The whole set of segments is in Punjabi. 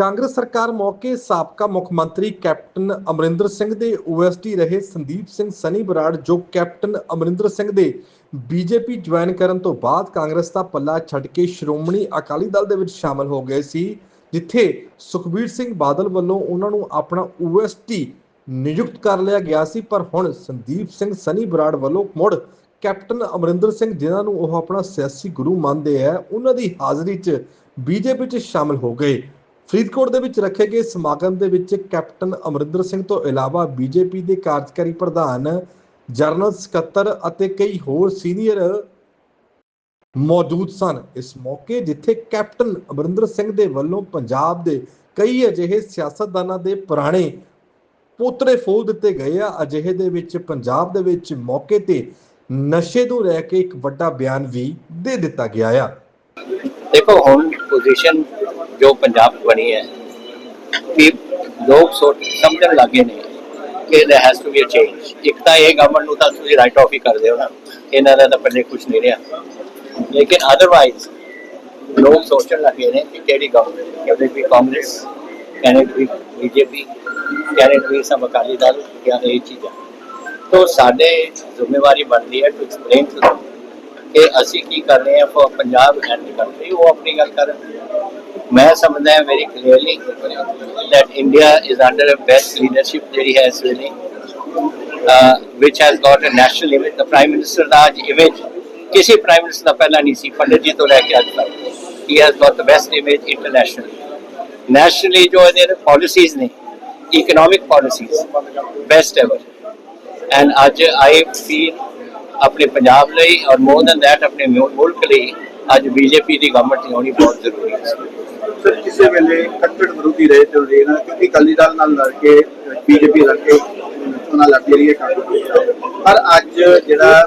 ਕਾਂਗਰਸ ਸਰਕਾਰ ਮੌਕੇ ਸਾਬਕਾ ਮੁੱਖ ਮੰਤਰੀ ਕੈਪਟਨ ਅਮਰਿੰਦਰ ਸਿੰਘ ਦੇ ਓਐਸਟੀ ਰਹੇ ਸੰਦੀਪ ਸਿੰਘ ਸਨੀ ਬਰਾੜ, ਜੋ ਕੈਪਟਨ ਅਮਰਿੰਦਰ ਸਿੰਘ ਦੇ ਬੀਜੇਪੀ ਜੁਆਇਨ ਕਰਨ ਤੋਂ ਬਾਅਦ ਕਾਂਗਰਸ ਦਾ ਪੱਲਾ ਛੱਡ ਕੇ ਸ਼੍ਰੋਮਣੀ ਅਕਾਲੀ ਦਲ ਦੇ ਵਿੱਚ ਸ਼ਾਮਲ ਹੋ ਗਏ ਸੀ, ਜਿੱਥੇ ਸੁਖਬੀਰ ਸਿੰਘ ਬਾਦਲ ਵੱਲੋਂ ਉਹਨਾਂ ਨੂੰ ਆਪਣਾ ਓਐਸਟੀ ਨਿਯੁਕਤ ਕਰ ਲਿਆ ਗਿਆ ਸੀ, ਪਰ ਹੁਣ ਸੰਦੀਪ ਸਿੰਘ ਸਨੀ ਬਰਾੜ ਵੱਲੋਂ ਮੁੜ ਕੈਪਟਨ ਅਮਰਿੰਦਰ ਸਿੰਘ, ਜਿਨ੍ਹਾਂ ਨੂੰ ਉਹ ਆਪਣਾ ਸਿਆਸੀ ਗੁਰੂ ਮੰਨਦੇ ਆ, ਉਹਨਾਂ ਦੀ ਹਾਜ਼ਰੀ 'ਚ ਬੀਜੇਪੀ 'ਚ ਸ਼ਾਮਲ ਹੋ ਗਏ। ਫਰੀਦਕੋਟ ਦੇ ਵਿੱਚ ਰੱਖੇ ਗਏ ਸਮਾਗਮ ਦੇ ਵਿੱਚ ਕੈਪਟਨ ਅਮਰਿੰਦਰ ਸਿੰਘ ਤੋਂ ਇਲਾਵਾ ਬੀਜੇਪੀ ਦੇ ਕਾਰਜਕਾਰੀ ਪ੍ਰਧਾਨ, ਜਨਰਲ ਸਕੱਤਰ ਅਤੇ ਕਈ ਹੋਰ ਸੀਨੀਅਰ ਮੌਜੂਦ ਸਨ। ਇਸ ਮੌਕੇ ਜਿੱਥੇ ਕੈਪਟਨ ਅਮਰਿੰਦਰ ਸਿੰਘ ਦੇ ਵੱਲੋਂ ਪੰਜਾਬ ਦੇ ਕਈ ਅਜਿਹੇ ਸਿਆਸਤਦਾਨਾਂ ਦੇ ਪੁਰਾਣੇ ਪੋਤਰੇ ਫੋਲ ਦਿੱਤੇ ਗਏ ਆ। ਅਜਿਹੇ ਦੇ ਵਿੱਚ ਪੰਜਾਬ ਦੇ ਵਿੱਚ ਮੌਕੇ ਤੇ ਨਸ਼ੇ ਨੂੰ ਲੈ ਕੇ ਇੱਕ ਵੱਡਾ ਬਿਆਨ ਵੀ ਦੇ ਦਿੱਤਾ ਗਿਆ ਆ। ਦੇਖੋ, ਹੁਣ ਪੋਜੀਸ਼ਨ ਜੋ ਪੰਜਾਬ ਬਣੀ ਹੈ ਕਿ ਲੋਕ ਸਮਝਣ ਲੱਗੇ ਨੇ ਕਿ there has to be a change ਇੱਕ ਤਾਂ ਇਹ ਗਵਰਨਮੈਂਟ ਨੂੰ ਤਾਂ ਤੁਸੀਂ ਰਾਈਟ ਆਫ ਹੀ ਕਰਦੇ ਹੋ ਨਾ, ਇਹਨਾਂ ਦਾ ਤਾਂ ਪਹਿਲੇ ਕੁਝ ਨਹੀਂ ਰਿਹਾ। ਲੇਕਿਨ ਅਦਰਵਾਈਜ਼ ਲੋਕ ਸੋਚਣ ਲੱਗੇ ਨੇ ਕਿ ਕਿਹੜੀ government can it be Congress can it be BJP can it be some Akali Dal ਜਾਂ ਇਹ ਚੀਜ਼ਾਂ। ਤੋ ਸਾਡੇ ਜ਼ਿੰਮੇਵਾਰੀ ਬਣਦੀ ਹੈ ਟੂ ਐਕਸਪਲੇਨ ਟੂ ਕਿ ਅਸੀਂ ਕੀ ਕਰ ਰਹੇ ਹਾਂ for Punjab and the country ਉਹ ਆਪਣੀ ਗੱਲ ਕਰਨ ਮੈਂ ਸਮਝਦਾ ਹਾਂ very clearly that India is under a best leadership ਜਿਹੜੀ ਹੈ ਇਸ ਵੇਲੇ uh, which has got a national image the prime minister ਦਾ ਅੱਜ image ਕਿਸੇ prime minister ਦਾ ਪਹਿਲਾਂ ਨਹੀਂ ਸੀ ਪੰਡਿਤ ਜੀ ਤੋਂ ਲੈ ਕੇ ਅੱਜ ਤੱਕ he has got the best image internationally nationally ਜੋ ਇਹਦੇ policies ਨੇ economic policies best ever and ਅੱਜ I feel ਆਪਣੇ ਪੰਜਾਬ ਲਈ ਔਰ ਮੋਰ ਦੈਨ ਦੈਟ ਆਪਣੇ ਮੁ- ਮੁਲਕ ਲਈ ਅੱਜ ਬੀਜੇਪੀ ਦੀ ਗਵਰਨਮੈਂਟ ਦੀ ਹੋਣੀ ਬਹੁਤ ਜ਼ਰੂਰੀ ਹੈ ਸਰ ਕਿਸੇ ਵੇਲੇ ਕੱਟੜ ਵਿਰੋਧੀ ਰਹੇ ਤੇ ਰਹੇ ਨਾ ਕਿਉਂਕਿ ਅਕਾਲੀ ਦਲ ਨਾਲ ਲੜ ਕੇ ਬੀਜੇਪੀ ਲੜ ਕੇ ਉਹਨਾਂ ਲੜ ਰਹੀ ਹੈ ਕਾਂਗਰਸ ਪਰ ਅੱਜ ਜਿਹੜਾ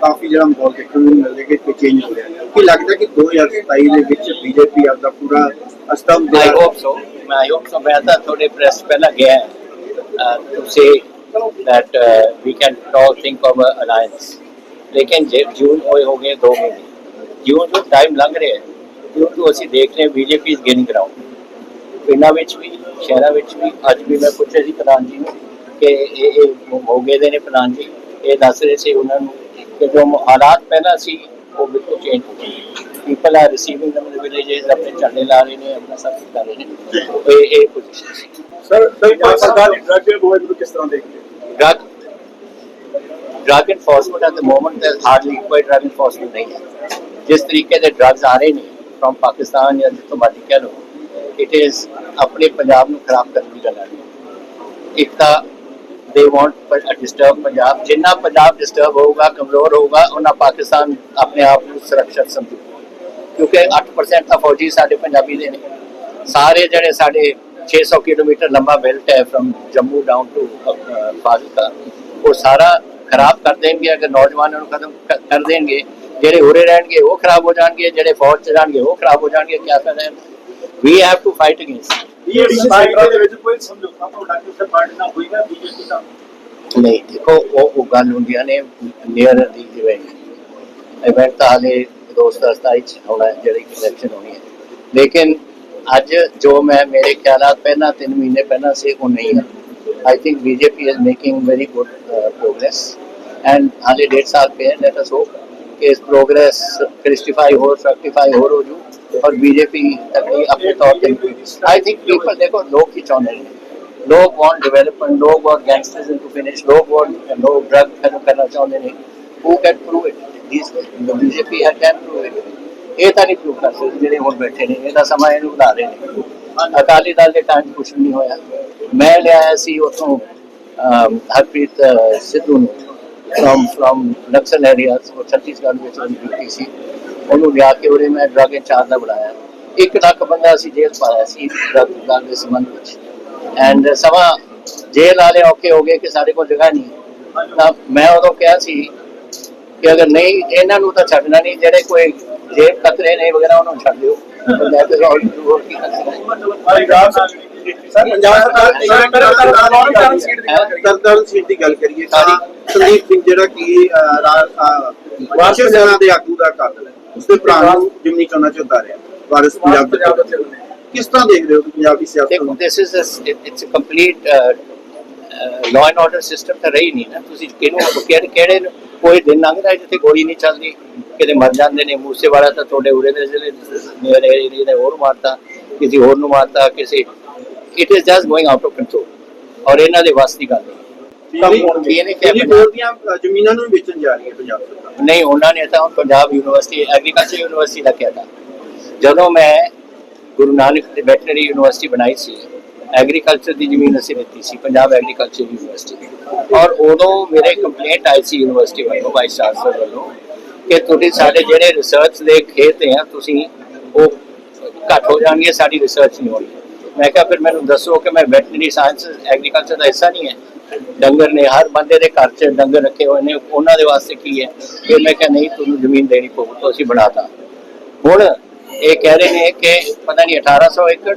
ਕਾਫੀ ਜਿਹੜਾ ਮਾਹੌਲ ਦੇਖਣ ਨੂੰ ਮਿਲ ਰਿਹਾ ਕਿ ਚੇਂਜ ਹੋ ਰਿਹਾ ਕੀ ਲੱਗਦਾ ਕਿ 2027 ਦੇ ਵਿੱਚ ਬੀਜੇਪੀ ਆਪਦਾ ਪੂਰਾ ਅਸਤੰਭ I ਜਿਹੜਾ hope so. I hope so. ਮੈਂ ਤਾਂ ਤੁਹਾਡੇ ਪ੍ਰੈਸ ਪਹਿਲਾਂ ਗਿਆ to say that uh, we can talk think of a alliance. ਜੇ ਜੂਨ ਹੋਏ ਹੋ ਗਏ 2 ਮਹੀਨੇ ਜੂਨ ਤੋਂ ਟਾਈਮ ਲੰਘ ਰਿਹਾ ਹੈ ਜੂਨ ਤੋਂ ਅਸੀਂ ਦੇਖ ਰਹੇ ਬੀਜੇਪੀ ਇਸ ਗੇਨਿੰਗ ਗਰਾਊਂਡ ਪਿੰਡਾਂ ਵਿੱਚ ਵੀ ਸ਼ਹਿਰਾਂ ਵਿੱਚ ਵੀ ਅੱਜ ਵੀ ਮੈਂ ਪੁੱਛਿਆ ਸੀ ਪ੍ਰਧਾਨ ਜੀ ਨੂੰ ਕਿ ਇਹ ਇਹ ਹੋ ਗਏ ਦੇ ਨੇ ਪ੍ਰਧਾਨ ਜੀ ਇਹ ਦੱਸ ਰਹੇ ਸੀ ਉਹਨਾਂ ਨੂੰ ਕਿ ਜੋ ਹਾਲਾਤ ਪਹਿਲਾਂ ਸੀ ਉਹ ਬਿਲਕੁਲ ਚੇਂਜ ਹੋ ਗਏ। People are receiving in the villages ਆਪਣੇ ਝੰਡੇ ਲਾ ਰਹੇ ਨੇ ਆਪਣਾ ਸਭ ਕੁਝ ਕਰ ਰਹੇ ਨੇ। ਇਹ ਇਹ ਪੋਜੀਸ਼ਨ ਸੀ। ਸਰ ਸਰ ਸਰਕਾਰ ਡਰਗ ਗੋਇੰਦ ਨੂੰ ਕਿਸ ਤਰ੍ਹਾਂ ਦੇਖਦੇ drug drug enforcement at the moment there's hardly ਕੋਈ drug enforcement ਨਹੀਂ ਹੈ ਜਿਸ ਤਰੀਕੇ ਦੇ drugs ਆ ਰਹੇ ਨੇ from ਪਾਕਿਸਤਾਨ ਜਾਂ ਜਿੱਥੋਂ ਮਰਜ਼ੀ ਕਹਿ ਲਓ it is ਆਪਣੇ ਪੰਜਾਬ ਨੂੰ ਖਰਾਬ ਕਰਨ ਦੀ ਗੱਲ ਹੈ ਇੱਕ ਤਾਂ they want to ਪੰਜਾਬ ਜਿੰਨਾ ਪੰਜਾਬ ਡਿਸਟਰਬ ਹੋਊਗਾ ਕਮਜ਼ੋਰ ਹੋਊਗਾ ਉਹਨਾਂ ਪਾਕਿਸਤਾਨ ਆਪਣੇ ਆਪ ਨੂੰ ਸੁਰੱਖਿਅਤ ਸਮਝੂ ਕਿਉਂਕਿ 8% ਤਾਂ ਫੌਜੀ ਸਾਡੇ ਪੰਜਾਬੀ ਦੇ ਨੇ ਸਾਰੇ ਜਿਹੜੇ ਸਾਡੇ 600 ਕਿਲੋਮੀਟਰ ਲੰਬਾ ਬੈਲਟ ਹੈ from Jammu down to Fazilka ਉਹ ਸਾਰਾ ਖਰਾਬ ਕਰ ਦੇਣਗੇ ਅਗਰ ਨੌਜਵਾਨਾਂ ਨੂੰ ਖਤਮ ਕਰ ਦੇਣਗੇ ਜਿਹੜੇ ਉਰੇ ਰਹਿਣਗੇ ਉਹ ਖਰਾਬ ਹੋ ਜਾਣਗੇ ਜਿਹੜੇ ਫੌਜ ਚ ਜਾਣਗੇ ਉਹ ਖਰਾਬ ਹੋ ਜਾਣਗੇ ਕੀ ਫਾਇਦਾ ਹੈ we have to fight against ਇਹ ਸਮਾਜਰਾ ਦੇ ਵਿੱਚ ਕੋਈ ਸਮਝੌਤਾ ਪ੍ਰੋਡਕਟਿਵ ਸੇ ਪਾਰਟੀ ਨਾਲ ਹੋਈਗਾ ਬੀਜੇਪੀ ਦਾ? ਨਹੀਂ ਦੇਖੋ ਉਹ ਉਹ ਗੱਲ ਹੁੰਦੀਆਂ ਨੇ ਨੀਅਰ ਦੀ ਇਵੈਂਟ ਇਵੈਂਟ ਤਾਂ ਹਾਲੇ ਦੋਸਤ ਰਸਤਾ ਚ ਹੋਣਾ ਜਿਹੜੀ ਇਲੈਕਸ਼ਨ ਹੋਣੀ ਹੈ। ਲੇਕਿਨ ਅੱਜ ਜੋ ਮੈਂ ਮੇਰੇ ਖਿਆਲਾਤ ਪਹਿਲਾਂ 3 ਮਹੀਨੇ ਪਹਿਲਾਂ ਸੇ ਉਹ ਨਹੀਂ ਹੈ। I think BJP is making very good progress and ਹਾਲੇ ਡੇਢ ਸਾਲ ਪਏ ਹੈ ਲੈਟ ਅਸ ਹੋਪ ਕਿ ਇਸ ਪ੍ਰੋਗਰੈਸ ਕ੍ਰਿਸਟੀਫਾਈ ਹੋ ਫਰੈਕਟੀਫਾਈ ਹੋ ਰੋ ਜੂ और बीजेपी तकनीक अपने तौर पे आई थिंक पीपल देखो लोग ही चाहते हैं लोग वांट डेवलपमेंट लोग वांट गैंगस्टर्स टू फिनिश लोग वांट लोग ड्रग खत्म करना चाहते हैं who can prove it these the BJP had can prove it ਇਹ ਤਾਂ ਨਹੀਂ ਪ੍ਰੂਵ ਕਰ ਸਕਦੇ ਜਿਹੜੇ ਹੁਣ ਬੈਠੇ ਨੇ ਇਹਦਾ ਸਮਾਂ ਇਹਨੂੰ ਬਣਾ ਰਹੇ ਨੇ ਅਕਾਲੀ ਦਲ ਦੇ ਟਾਈਮ ਕੁਝ ਨਹੀਂ ਹੋਇਆ ਮੈਂ ਲਿਆਇਆ ਸੀ ਉਥੋਂ ਹਰਪ੍ਰੀਤ ਅਹ, ਸਿੱਧੂ ਨੂੰ ਫਰਮ ਫਰਮ ਨਕਸਲ ਏਰੀਆਸ ਉਹ ਛੱਤੀਸਗੜ੍ਹ ਵਿੱਚ ਡਿਊਟੀ ਸੀ। ਉਹਨੂੰ ਲਿਆ ਕੇ ਉਰੇ ਮੈਂ ਡਰਗ ਇੰਚਾਰਜ ਦਾ ਬਣਾਇਆ ਇੱਕ ਲੱਖ ਬੰਦਾ ਅਸੀਂ ਜੇਲ੍ਹ ਪਾਇਆ ਸੀ, ਡਰਗ ਡਰਗ ਦੇ ਸੰਬੰਧ ਵਿੱਚ। ਐਂਡ ਸਮਾਂ ਜੇਲ੍ਹ ਵਾਲੇ ਔਕੇ ਹੋ ਗਏ ਕਿ ਸਾਡੇ ਕੋਲ ਜਗ੍ਹਾ ਨਹੀਂ। ਹੈ। ਤਾਂ ਮੈਂ ਉਦੋਂ ਕਿਹਾ ਸੀ ਕਿ ਅਗਰ ਨਹੀਂ, ਇਹਨਾਂ ਨੂੰ ਤਾਂ ਛੱਡਣਾ ਨਹੀਂ, ਜਿਹੜੇ ਕੋਈ ਜੇਬ ਕਤਰੇ ਨੇ ਵਗੈਰਾ, ਉਹਨਾਂ ਨੂੰ ਛੱਡ ਦਿਓ। ਮੈਂ ਤਾਂ ਹੋਰ ਕੀ ਕਰ ਸਕਦਾ। ਸਰ ਪੰਜਾਬ ਸਰਕਾਰ ਤਰਨਤਾਰਨ ਸੀਟ ਦੀ ਗੱਲ ਕਰੀਏ ਤਾਂ ਸੰਦੀਪ ਸਿੰਘ ਜਿਹੜਾ ਕਿ ਵਾਰਸ਼ਿਕ ਸੈਨਾ ਦੇ ਆਗੂ ਦਾ ਕਾਤਲ ਹੈ ਉਸਦੇ ਭਰਾ ਨੂੰ ਜਿਮਨੀ ਚੋਣਾਂ ਚ ਉਤਾਰਿਆ ਵਾਰਿਸ ਪੰਜਾਬ ਦੇ ਕਿਸ ਤਰ੍ਹਾਂ ਦੇਖ ਰਹੇ ਹੋ ਪੰਜਾਬੀ ਸਿਆਸਤ ਦੇਖੋ ਨੂੰ? This is it's a complete law and order system ਤਾਂ ਰਹੀ ਨਹੀਂ ਨਾ। ਤੁਸੀਂ ਕਿਹਨੂੰ ਕਿਹੜੇ ਕਿਹੜੇ ਕੋਈ ਦਿਨ ਲੰਘਦਾ ਜਿੱਥੇ ਗੋਲੀ ਨਹੀਂ ਚੱਲਦੀ? ਕਿਤੇ ਮਰ ਜਾਂਦੇ ਨੇ ਮੂਸੇ ਵਾਲਾ ਤਾਂ ਤੁਹਾਡੇ ਉਰੇ ਦੇ ਜਿਹੜੇ ਮੇਰੇ ਏਰੀਏ ਨੇ ਹੋਰ ਮਾਰਤਾ ਕਿਸੇ ਹੋਰ ਨੂੰ ਮਾਰਤਾ ਕਿਸੇ it is just going out of control ਔਰ ਇਹਨਾਂ ਦੇ ਵੱਸ ਦੀ ਗੱਲ ਜ਼ਮੀਨਾਂ ਨੂੰ ਵੇਚਣ ਜਾ ਰਹੀ ਹੈ ਪੰਜਾਬ ਸਰਕਾਰ? ਨਹੀਂ ਉਹਨਾਂ ਨੇ ਤਾਂ ਪੰਜਾਬ ਯੂਨੀਵਰਸਿਟੀ ਐਗਰੀਕਲਚਰ ਯੂਨੀਵਰਸਿਟੀ ਦਾ ਕਿਹਾ ਜਦੋਂ ਮੈਂ ਗੁਰੂ ਨਾਨਕ ਦੀ ਵੈਟਰਨਰੀ ਯੂਨੀਵਰਸਿਟੀ ਬਣਾਈ ਸੀ ਐਗਰੀਕਲਚਰ ਦੀ ਜ਼ਮੀਨ ਅਸੀਂ ਲਿੱਤੀ ਸੀ ਪੰਜਾਬ ਐਗਰੀਕਲਚਰ ਯੂਨੀਵਰਸਿਟੀ ਔਰ ਉਦੋਂ ਮੇਰੇ ਕੰਪਲੇਂਟ ਆਈ ਸੀ ਯੂਨੀਵਰਸਿਟੀ ਵੱਲੋਂ ਵਾਈਸ ਚਾਂਸਲਰ ਵੱਲੋਂ ਕਿ ਤੁਸੀਂ ਸਾਡੇ ਜਿਹੜੇ ਰਿਸਰਚ ਦੇ ਖੇਤ ਹੈ ਤੁਸੀਂ ਉਹ ਘੱਟ ਹੋ ਜਾਣਗੇ ਸਾਡੀ ਰਿਸਰਚ ਨਹੀਂ ਹੋਣੀ। ਮੈਂ ਕਿਹਾ, ਫਿਰ ਮੈਨੂੰ ਦੱਸੋ ਕਿ ਮੈਂ ਵੈਟਰਨਰੀ ਸਾਇੰਸ, ਐਗਰੀਕਲਚਰ ਦਾ ਹਿੱਸਾ ਨਹੀਂ ਹੈ। ਡੰਗਰ ਨੇ, ਹਰ ਬੰਦੇ ਦੇ ਘਰ 'ਚ ਡੰਗਰ ਰੱਖੇ ਹੋਏ ਨੇ, ਉਹਨਾਂ ਦੇ ਵਾਸਤੇ ਕੀ ਹੈ? ਫਿਰ ਮੈਂ ਕਿਹਾ, ਨਹੀਂ, ਤੁਹਾਨੂੰ ਜ਼ਮੀਨ ਦੇਣੀ ਪਊ ਤਾਂ ਅਸੀਂ ਬਣਾਤਾ। ਹੁਣ ਇਹ ਕਹਿ ਰਹੇ ਨੇ ਕਿ ਪਤਾ ਨਹੀਂ 1800 ਏਕੜ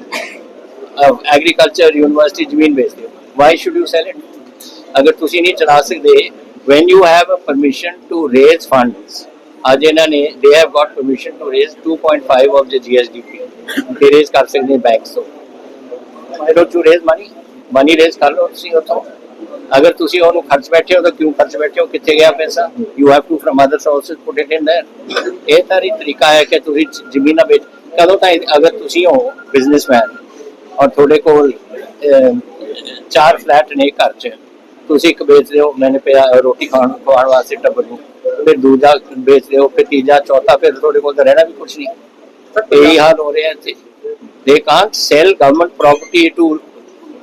ਐਗਰੀਕਲਚਰ ਯੂਨੀਵਰਸਿਟੀ ਜ਼ਮੀਨ ਵੇਚ ਦਿਓ। Why should you sell it ਅਗਰ ਤੁਸੀਂ ਨਹੀਂ ਚਲਾ ਸਕਦੇ, when you have a permission to raise funds, ਅੱਜ ਇਹਨਾਂ ਨੇ, they have got permission to raise 2.5 of the GSDP they raise ਕਰ ਸਕਦੇ ਬੈਂਕਸ ਤੋਂ। why don't you raise money money raise ਕਰ ਲਓ ਤੁਸੀਂ ਉੱਥੋਂ ਅਗਰ ਤੁਸੀਂ ਉਹਨੂੰ ਖਰਚ ਬੈਠੇ ਹੋ ਤਾਂ ਕਿਉਂ ਖਰਚ ਬੈਠੇ ਹੋ ਕਿੱਥੇ ਗਿਆ ਪੈਸਾ you have to from other sources put it in there ਇਹ ਤਾਰੀ ਤਰੀਕਾ ਹੈ ਕਿ ਤੁਸੀਂ ਜ਼- ਜ਼ਮੀਨਾਂ ਵੇਚ ਕਦੋਂ ਤਾਂ ਅਗਰ ਤੁਸੀਂ ਹੋ ਬਿਜ਼ਨਸਮੈਨ ਔਰ ਤੁਹਾਡੇ ਕੋਲ ਅਮ, ਚਾਰ ਫਲੈਟ ਨੇ ਘਰ 'ਚ ਤੁਸੀਂ ਇੱਕ ਵੇਚ ਦਿਓ ਮੈਨੇ ਪਿਆ ਰੋਟੀ ਖਾਣ ਖਵਾਉਣ ਵਾਸਤੇ ਟੱਬਰ ਨੂੰ ਫਿਰ ਦੂਜਾ ਵੇਚ ਦਿਓ ਫਿਰ ਤੀਜਾ ਚੌਥਾ ਫਿਰ ਤੁਹਾਡੇ ਕੋਲ ਤਾਂ ਰਹਿਣਾ ਵੀ ਕੁਝ ਨਹੀਂ ਇਹੀ ਹਾਲ ਹੋ ਰਿਹਾ ਇੱਥੇ they can't sell government property to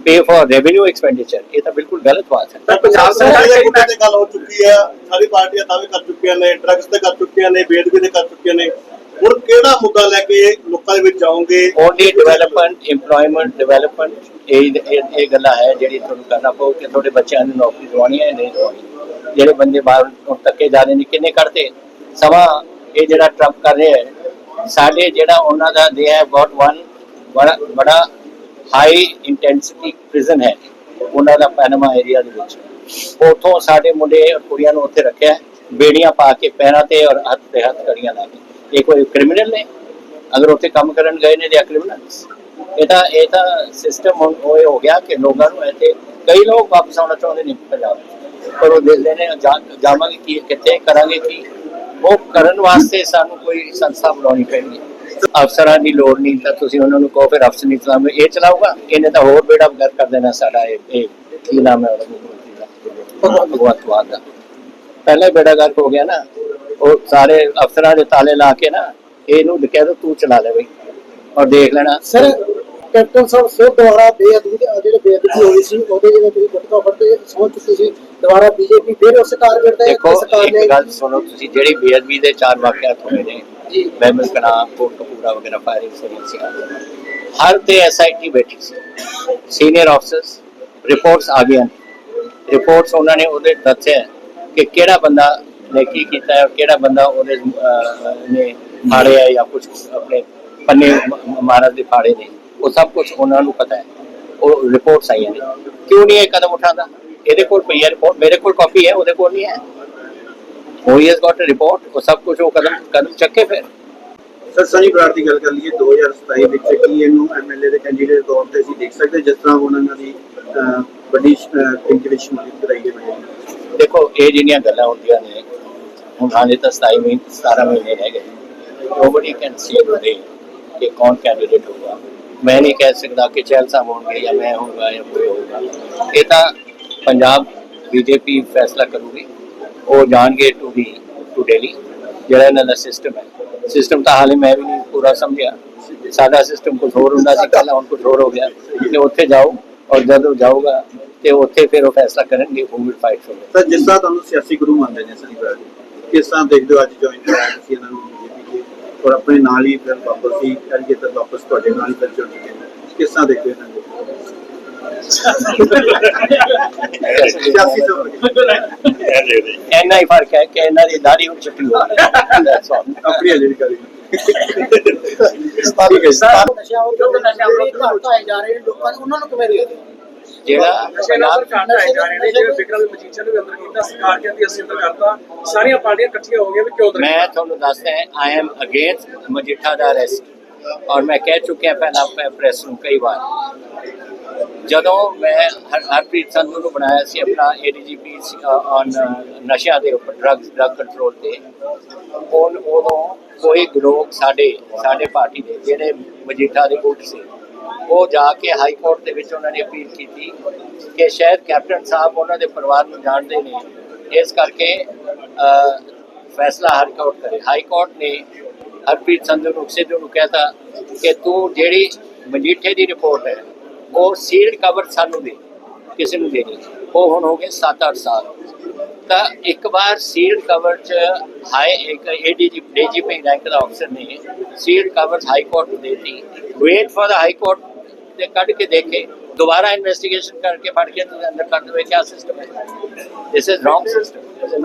pay for revenue expenditure ਇਹ ਤਾਂ ਬਿਲਕੁਲ ਗਲਤ ਬਾਤ ਹੈ। ਪੰਜਾਬ ਸਰਕਾਰ ਦੇ ਮੁੱਦੇ ਤੇ ਗੱਲ ਹੋ ਚੁੱਕੀ ਹੈ। ਸਾਰੀ ਪਾਰਟੀਆਂ ਦਾਅਵੇ ਕਰ ਚੁੱਕੀਆਂ ਨੇ ਡਰੱਗਸ ਤੇ ਕਰ ਚੁੱਕੀਆਂ ਨੇ ਬੇਦਬੀ ਤੇ ਕਰ ਚੁੱਕੀਆਂ ਨੇ। ਹੁਣ ਕਿਹੜਾ ਮੁੱਦਾ ਲੈ ਕੇ ਲੋਕਾਂ ਦੇ ਵਿੱਚ ਜਾਓਗੇ? ਓਨਲੀ ਡਿਵੈਲਪਮੈਂਟ ਏਮਪਲੋਇਮੈਂਟ ਡਿਵੈਲਪਮੈਂਟ ਇਹ ਇਹ ਗੱਲਾਂ ਹੈ ਜਿਹੜੀ ਤੁਹਾਨੂੰ ਕਰਨਾ ਪਊ ਕਿ ਤੁਹਾਡੇ ਬੱਚਿਆਂ ਨੂੰ ਨੌਕਰੀ ਦਿਵਾਉਣੀ ਹੈ ਨਹੀਂ ਦਿਵਾਉਣੀ। ਜਿਹੜੇ ਬੰਦੇ ਬਾਹਰ ਧੱਕੇ ਜਾ ਰਹੇ ਨੇ ਕਿੰਨੇ ਕੱਢਦੇ ਸਮਾਂ ਇਹ ਜਿਹੜਾ ਟਰੰਪ ਕਰ ਰਿਹਾ ਹੈ ਸਾਡੇ ਜਿਹੜਾ ਉਹਨਾਂ ਦਾ ਦੇ ਹੈ ਗੋਟ ਵਨ, ਬੜਾ ਬੜਾ ਹਾਈ ਇੰਟੈਂਸਿਟੀ ਪ੍ਰਿਜ਼ਨ ਹੈ। ਉਹਨਾਂ ਦਾ ਪੈਨਮਾ ਏਰੀਆ ਦੇ ਵਿੱਚ। ਉਥੋਂ ਸਾਡੇ ਮੁੰਡੇ ਕੁੜੀਆਂ ਨੂੰ ਉੱਥੇ ਰੱਖਿਆ ਬੇੜੀਆਂ ਪਾ ਕੇ ਪੈਰਾਂ ਤੇ ਔਰ ਹੱਥ ਤੇ ਹੱਥ ਕੜੀਆਂ ਲਾ ਕੇ। ਇਹ ਕੋਈ ਕ੍ਰਿਮੀਨਲ ਨੇ। ਅਗਰ ਉੱਥੇ ਕੰਮ ਕਰਨ ਗਏ ਨੇ ਜਾਂ ਕ੍ਰਿਮੀਨਲਸ ਇਹ ਤਾਂ ਇਹ ਤਾਂ ਸਿਸਟਮ ਹੁਣ ਹੋ ਗਿਆ ਕਿ ਲੋਕਾਂ ਨੂੰ ਇੱਥੇ ਕਈ ਲੋਕ ਵਾਪਸ ਆਉਣਾ ਚਾਹੁੰਦੇ ਨੇ ਪੰਜਾਬ ਪਰ ਉਹ ਦੇਖਦੇ ਨੇ ਜਾਵਾਂਗੇ ਕੀ, ਕਿੱਥੇ ਕਰਾਂਗੇ ਕੀ। ਉਹ ਕਰਨ ਵਾਸਤੇ ਸਾਨੂੰ ਕੋਈ ਸੰਸਥਾ ਬਣਾਉਣੀ ਪੈਣੀ ਅਫਸਰਾਂ ਦੀ ਲੋੜ ਨਹੀਂ ਤਾਂ ਤੁਸੀਂ ਉਹਨਾਂ ਨੂੰ ਕਹੋ, ਫਿਰ ਅਫਸਰ ਨਹੀਂ ਚਲਾਉਂਗੇ ਇਹ ਚਲਾਊਗਾ। ਇਹਨੇ ਤਾਂ ਹੋਰ ਬੇੜਾ ਗਰ ਕਰ ਦੇਣਾ ਸਾਡਾ ਇਹ ਕੀ ਨਾਮ ਹੈ ਉਹਦਾ? ਮੁੱਖ ਮੰਤਰੀ ਦਾ। ਪਹਿਲਾਂ ਬੇੜਾ ਗਰਕ ਹੋ ਗਿਆ ਨਾ। ਉਹ ਸਾਰੇ ਅਫਸਰਾਂ ਦੇ ਤਾਲੇ ਲਾ ਕੇ ਨਾ, ਇਹਨੂੰ ਕਹਿ ਦੋ ਤੂੰ ਚਲਾ ਲੈ ਬਈ ਔਰ ਦੇਖ ਲੈਣਾ। ਸਰ, ਕੈਪਟਨ ਸਾਹਿਬ ਫਿਰ ਦੁਬਾਰਾ ਬੇਅਦਬੀ, ਜਿਹੜੇ ਬੇਅਦਬੀ ਹੋਈ ਸੀ, ਉਹਦੇ ਜਿਹੜੇ ਤੁਸੀਂ ਗੁਟਕਾ ਫੜਦੇ ਸੋਚ ਚੁੱਕੀ ਦੁਬਾਰਾ ਬੀਜੇਪੀ ਫਿਰ ਉਸ ਟਾਰਗੇਟ ਤੇ ਦੇਖੋ ਸਰਕਾਰ ਇੱਕ ਨੇ ਗੱਲ ਸੁਣੋ ਤੁਸੀਂ ਜਿਹੜੀ ਬੇਅਦਬੀ ਦੇ ਚਾਰ ਵਾਕਿਆਤ ਹੋਏ ਨੇ ਜੀ। ਮਹਿਮਲ ਕਨਾ ਕੋਟ ਕਪੂਰਾ ਵਗੈਰਾ ਫਾਇਰਿੰਗ ਸੀ ਹਰ ਤੇ ਐਸਆਈਟੀ ਬੈਠੀ ਸੀ। ਸੀਨੀਅਰ ਅਫਸਰਸ ਰਿਪੋਰਟਸ ਆ ਗਈਆਂ। ਰਿਪੋਰਟਸ ਉਹਨਾਂ ਨੇ ਉਹਦੇ ਦੱਸਿਆ ਕਿ ਕਿਹੜਾ ਬੰਦਾ ਨੇ ਕੀ ਕੀਤਾ ਹੈ ਕਿਹੜਾ ਬੰਦਾ ਉਹਦੇ ਨੇ ਫਾੜਿਆ ਜਾਂ ਕੁਝ ਆਪਣੇ ਪੰਨੇ ਮਹਾਰਾਜ ਦੇ ਫਾੜੇ ਨੇ। ਉਹ ਸਭ ਕੁਝ ਉਹਨਾਂ ਨੂੰ ਪਤਾ ਹੈ। ਉਹ ਰਿਪੋਰਟਸ ਆਈਆਂ ਨੇ। ਕਿਉਂ ਨਹੀਂ ਇਹ ਕਦਮ ਉਠਾਉਂਦਾ? ਇਹਦੇ ਕੋਲ ਪਈ ਹੈ ਰਿਪੋਰਟ ਮੇਰੇ ਕੋਲ ਕਾਪੀ ਹੈ ਉਹਦੇ ਕੋਲ ਨਹੀਂ ਹੈ ਉਹ ਹੀ ਹੈਜ਼ ਗਾਟ ਅ ਰਿਪੋਰਟ ਉਹ ਸਭ ਕੁਝ ਉਹ ਕਦਮ ਕਦਮ ਚੱਕੇ ਫਿਰ ਸਰ ਸਨੀ ਬਰਾੜ ਦੀ ਗੱਲ ਕਰ ਲਈਏ 2027 ਵਿੱਚ ਕੀ ਇਹਨੂੰ ਐਮਐਲਏ ਦੇ ਕੈਂਡੀਡੇਟ ਤੌਰ ਤੇ ਅਸੀਂ ਦੇਖ ਸਕਦੇ ਜਿਸ ਤਰ੍ਹਾਂ ਇਹਨਾਂ ਦੀ ਵੱਡੀ ਗਿਣਤੀ ਵਿੱਚ ਸ਼ਮੂਲੀਅਤ ਕਰਾਈ ਗਈ ਹੈ। ਦੇਖੋ ਇਹ ਜਿਹੜੀਆਂ ਗੱਲਾਂ ਹੁੰਦੀਆਂ ਨੇ ਹੁਣ ਹਾਲੇ ਤਾਂ 27 ਮਹੀਨੇ 17 ਮਹੀਨੇ ਰਹਿ ਗਏ। ਨੋਬਡੀ ਕੈਨ ਸੀ ਟੁਡੇ ਕਿ ਕੌਣ ਕੈਂਡੀਡੇਟ ਹੋਗਾ ਮੈਂ ਨਹੀਂ ਕਹਿ ਸਕਦਾ ਕਿ ਚਹਿਲ ਸਾਹਿਬ ਹੋਣਗੇ ਜਾਂ ਮੈਂ ਹੋਊਗਾ ਜਾਂ ਕੋਈ ਹੋਊਗਾ। ਇਹ ਤਾਂ ਪੰਜਾਬ ਬੀਜੇਪੀ ਫੈਸਲਾ ਕਰੂਗੀ, ਉਹ ਜਾਣਗੇ ਟੂ ਦੀ ਟੂ ਦਿੱਲੀ ਜਿਹੜਾ ਇਹਨਾਂ ਦਾ ਸਿਸਟਮ ਹੈ। ਸਿਸਟਮ ਤਾਂ ਹਾਲੇ ਮੈਂ ਵੀ ਨਹੀਂ ਪੂਰਾ ਸਮਝਿਆ। ਸਾਡਾ ਸਿਸਟਮ ਕੁਝ ਹੋਰ ਹੁੰਦਾ ਸੀ ਕੱਲ੍ਹ ਹੁਣ ਕੁਝ ਹੋਰ ਹੋ ਗਿਆ। ਤੇ ਉੱਥੇ ਜਾਓ ਔਰ ਜਦੋਂ ਜਾਊਗਾ, ਤੇ ਉੱਥੇ ਫਿਰ ਉਹ ਫੈਸਲਾ ਕਰਨਗੇ who will fight for sir, ਜਿਸ ਤਰ੍ਹਾਂ ਤੁਹਾਨੂੰ ਸਿਆਸੀ ਗੁਰੂ ਮੰਨਦੇ ਨੇ ਸਨੀ ਬਰਾੜ ਕਿਸ ਤਰ੍ਹਾਂ ਦੇਖਦੇ ਹੋ ਅੱਜ ਜੁਆਇਨ ਕਰਾਇਆ ਤੁਸੀਂ ਇਹਨਾਂ ਨੂੰ ਬੀਜੇਪੀ ਦੇ? ਔਰ ਆਪਣੇ ਨਾਲ ਹੀ ਫਿਰ ਵਾਪਸ ਹੀ ਕਰੀਏ ਤਾਂ ਵਾਪਸ ਤੁਹਾਡੇ ਨਾਲ ਹੀ ਫਿਰ ਜੁੜ ਚੁੱਕੇ ਕਿਸ ਤਰ੍ਹਾਂ ਦੇਖਦੇ ਹੋ ਇਹਨਾਂ ਨੂੰ? ਇੰਨਾ ਹੀ ਫ਼ਰਕ ਹੈ ਕਿ ਇਹਨਾਂ ਦੀ ਦਾੜੀ ਹੁਣ ਚਿੱਟੀ ਹੋ ਗਈ। That's all. ਆਪਣੀ ਜਿਹੜੀ ਕਰੀ। ਹੈ ਸਰ ਨਸ਼ਾ ਉਹ ਜੋ ਨਸ਼ਾ ਘੱਟ ਆਏ ਜਾ ਰਹੇ ਨੇ ਲੋਕਾਂ ਨੂੰ ਉਹਨਾਂ ਨੂੰ ਕਿਵੇਂ ਹੋ ਜਿਹੜਾ ਪੰਜਾਬ ਆਏ ਜਾ ਰਹੇ ਨੇ ਜਿਵੇਂ ਵਿਕਰਮ ਮਜੀਠਾ ਨੂੰ ਵੀ ਅੰਦਰ ਕੀਤਾ ਸਰਕਾਰ ਕਹਿੰਦੀ ਅਸੀਂ ਅੰਦਰ ਕਰਤਾ ਸਾਰੀਆਂ ਪਾਰਟੀਆਂ ਇਕੱਠੀਆਂ ਹੋ ਗਈਆਂ ਵੀ ਕਿਉਂ ਅੰਦਰ ਮੈਂ ਤੁਹਾਨੂੰ ਦੱਸਦਾ ਆਈ ਐਮ ਅਗੇਂਸਟ ਮਜੀਠਾ ਦਾ ਅਰੈਸਟ ਔਰ ਮੈਂ ਕਹਿ ਚੁੱਕਿਆ ਪਹਿਲਾਂ ਪ੍ਰੈਸ ਨੂੰ ਕਈ ਵਾਰ। ਜਦੋਂ ਮੈਂ ਹਰ- ਹਰਪ੍ਰੀਤ ਸੰਧੂ ਨੂੰ ਬਣਾਇਆ ਸੀ ਆਪਣਾ ਏਡੀਜੀਪੀ ਔਨ ਨਸ਼ਿਆਂ ਦੇ ਉੱਪਰ ਡਰੱਗਸ ਡਰੱਗ ਕੰਟਰੋਲ ਤੇ, ਉਹ, ਉਦੋਂ ਕੋਈ ਲੋਕ ਸਾਡੇ ਸਾਡੇ ਪਾਰਟੀ ਦੇ ਜਿਹੜੇ ਮਜੀਠਾ ਦੇ ਉਲਟ ਸੀ, ਉਹ ਜਾ ਕੇ ਹਾਈ ਕੋਰਟ ਦੇ ਵਿੱਚ ਉਹਨਾਂ ਨੇ ਅਪੀਲ ਕੀਤੀ ਕਿ ਸ਼ਾਇਦ ਕੈਪਟਨ ਸਾਹਿਬ ਉਹਨਾਂ ਦੇ ਪਰਿਵਾਰ ਨੂੰ ਜਾਣਦੇ ਨੇ। ਇਸ ਕਰਕੇ ਫੈਸਲਾ ਹਾਈ ਕੋਰਟ ਕਰੇ। ਹਾਈ ਕੋਰਟ ਨੇ ਹਰਪ੍ਰੀਤ ਸੰਧੂ ਨੂੰ, ਸਿੱਧੂ ਨੂੰ ਕਹਿਤਾ ਕਿ ਤੂੰ ਜਿਹੜੀ ਮਜੀਠੇ ਦੀ ਰਿਪੋਰਟ ਹੈ ਉਹ ਸੀਲਡ ਕਵਰ ਸਾਨੂੰ ਦੇ ਕਿਸੇ ਨੂੰ ਦੇਣੀ ਉਹ ਹੁਣ ਹੋ ਗਏ 7-8 ਸਾਲ। ਤਾਂ ਇੱਕ ਵਾਰ ਸੀਲਡ ਕਵਰ ਚ ਹਾਈ ਇੱਕ ਏਡੀਜੀ ਡੀਜੀਪੀ ਰੈਂਕ ਦਾ ਅਫਸਰ ਨੇ। ਸੀਲਡ ਕਵਰ ਹਾਈ ਕੋਰਟ ਨੂੰ ਦੇਤੀ। Wait for the high court ਤੇ ਕੱਢ ਕੇ ਦੇਖੇ। ਦੁਬਾਰਾ ਇਨਵੈਸਟੀਗੇਸ਼ਨ ਕਰਕੇ ਫੜ ਕੇ ਤੁਸੀਂ ਅੰਦਰ ਕਰ ਦੇਵੇ। ਕੀ ਸਿਸਟਮ ਹੈ? This is wrong system